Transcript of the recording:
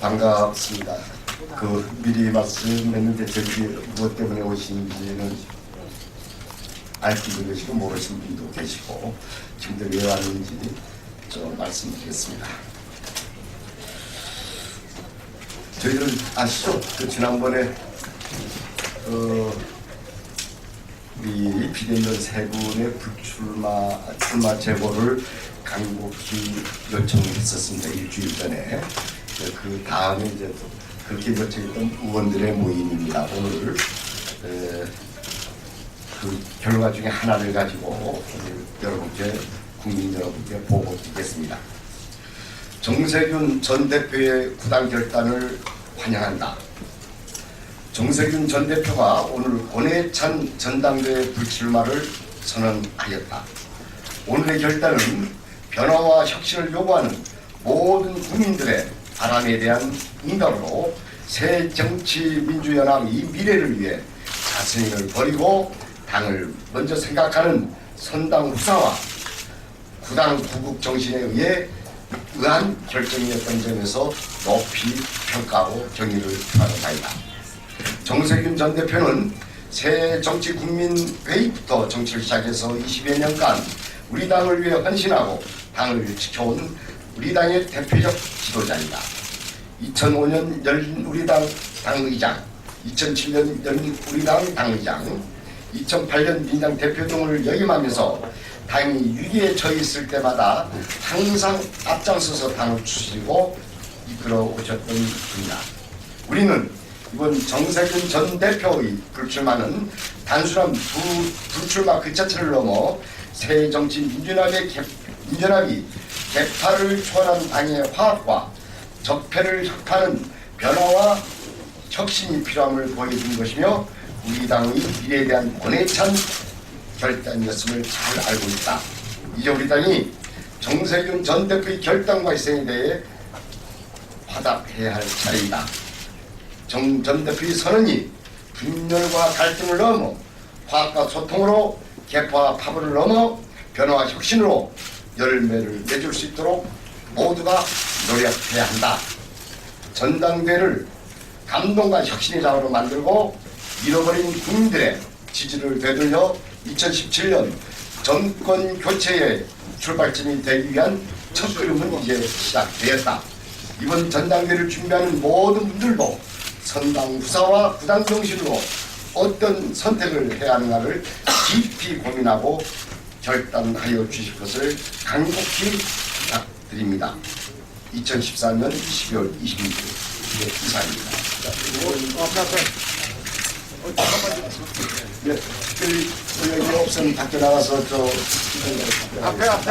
반갑습니다. 그 미리 말씀했는데 저기 무엇 때문에 오신지는 알고 계시고 모르시는 분도 계시고 지금도 왜 왔는지 좀 말씀드리겠습니다. 저희들 아시죠? 그 지난번에 어, 우리 비대면 세 분의 불출마 출마 제보를 간곡히 요청했었습니다 일주일 전에 그 다음에 이제 또 그렇게 요청했던 의원들의 모임입니다 오늘 에, 그 결과 중에 하나를 가지고 여러분께 국민 여러분께 보고 드리겠습니다. 정세균 전 대표의 구당 결단을 환영한다. 정세균 전 대표가 오늘 권해찬 전당대회 불출마를 선언하였다. 오늘의 결단은 변화와 혁신을 요구하는 모든 국민들의 바람에 대한 응답으로 새 정치민주연합 이 미래를 위해 자신을 버리고 당을 먼저 생각하는 선당 후사와 구당 구국 정신에 의해 의한 결정이었던 점에서 높이 평가하고 경의를 표하는 바이다. 정세균 전 대표는 새 정치 국민 회의부터 정치를 시작해서 20여 년간 우리 당을 위해 헌신하고 당을 지켜온 우리 당의 대표적 지도자입니다. 2005년 열린 우리당 당의장, 2007년 열린 우리당 당의장, 2008년 민당 대표 등을 역임하면서 당이 위기에 처해 있을 때마다 항상 앞장서서 당을 추스리고 이끌어 오셨던 분이다. 우리는 이번 정세균 전 대표의 불출마는 단순한 부, 불출마 그 자체를 넘어 새 정치 민주연합의 개, 민주연합이 개파를 초월한 당의 화합과 적폐를 혁파하는 변화와 혁신이 필요함을 보여준 것이며 우리 당의 미래에 대한 권해찬 결단이었음을 잘 알고 있다. 이제 우리 당이 정세균 전 대표의 결단과 희생에 대해 화답해야 할 차례이다. 정 전 대표의 선언이 분열과 갈등을 넘어 화합과 소통으로 개파와 파벌을 넘어 변화와 혁신으로 열매를 맺을 수 있도록 모두가 노력해야 한다. 전당대를 감동과 혁신의 장으로 만들고 잃어버린 국민들의 지지를 되돌려 2017년 정권 교체의 출발점이 되기 위한 첫 걸음은 이제 시작되었다. 이번 전당대를 준비하는 모든 분들도 선당 후사와 부당 정신으로 어떤 선택을 해야 하는가를 깊이 고민하고 결단하여 주실 것을 부탁 드립니다. 2014년 12월 26일 이사입니다. 네, 그 여기 없으면 밖에 나가서 저 앞에 앞에